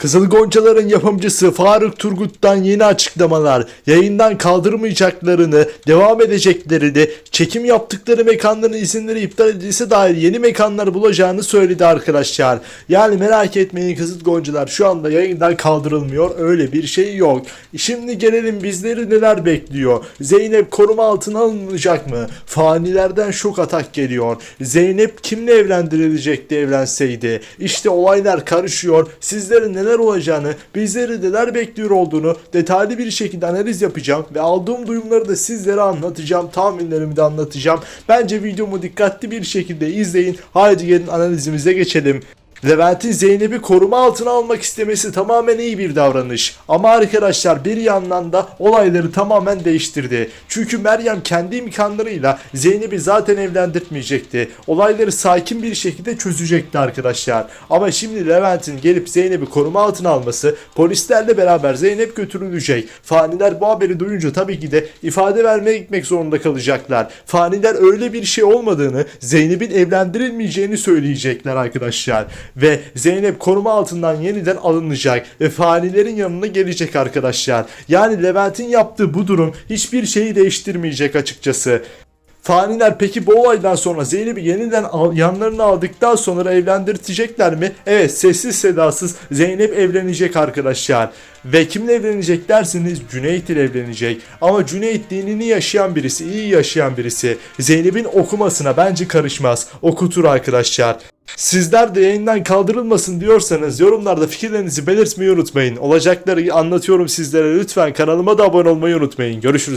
Kızıl Goncaların yapımcısı Faruk Turgut'tan yeni açıklamalar. Yayından kaldırmayacaklarını, devam edeceklerini, çekim yaptıkları mekanların izinleri iptal edilse dair yeni mekanlar bulacağını söyledi arkadaşlar. Yani merak etmeyin Kızıl Goncalar şu anda yayından kaldırılmıyor. Öyle bir şey yok. Şimdi gelelim bizleri neler bekliyor. Zeynep koruma altına alınacak mı? Fanilerden şok atak geliyor. Zeynep kimle evlendirilecekti evlenseydi? İşte olaylar karışıyor. Sizlerin neler olacağını, bizleri neler bekliyor olduğunu detaylı bir şekilde analiz yapacağım ve aldığım duyumları da sizlere anlatacağım. Tahminlerimi de anlatacağım. Bence videomu dikkatli bir şekilde izleyin. Haydi gelin analizimize geçelim. Levent'in Zeynep'i koruma altına almak istemesi tamamen iyi bir davranış. Ama arkadaşlar bir yandan da olayları tamamen değiştirdi. Çünkü Meryem kendi imkanlarıyla Zeynep'i zaten evlendirtmeyecekti. Olayları sakin bir şekilde çözecekti arkadaşlar. Ama şimdi Levent'in gelip Zeynep'i koruma altına alması polislerle beraber Zeynep götürülecek. Faniler bu haberi duyunca tabii ki de ifade vermeye gitmek zorunda kalacaklar. Faniler öyle bir şey olmadığını, Zeynep'in evlendirilmeyeceğini söyleyecekler arkadaşlar ve Zeynep koruma altından yeniden alınacak ve fanilerin yanına gelecek arkadaşlar. Yani Levent'in yaptığı bu durum hiçbir şeyi değiştirmeyecek açıkçası. Faniler peki bu olaydan sonra Zeynep'i yeniden al, yanlarına aldıktan sonra evlendirtecekler mi? Evet sessiz sedasız Zeynep evlenecek arkadaşlar. Ve kimle evlenecek dersiniz Cüneyt ile evlenecek. Ama Cüneyt dinini yaşayan birisi, iyi yaşayan birisi. Zeynep'in okumasına bence karışmaz. Okutur arkadaşlar. Sizler de yayından kaldırılmasın diyorsanız yorumlarda fikirlerinizi belirtmeyi unutmayın. Olacakları anlatıyorum sizlere lütfen kanalıma da abone olmayı unutmayın. Görüşürüz.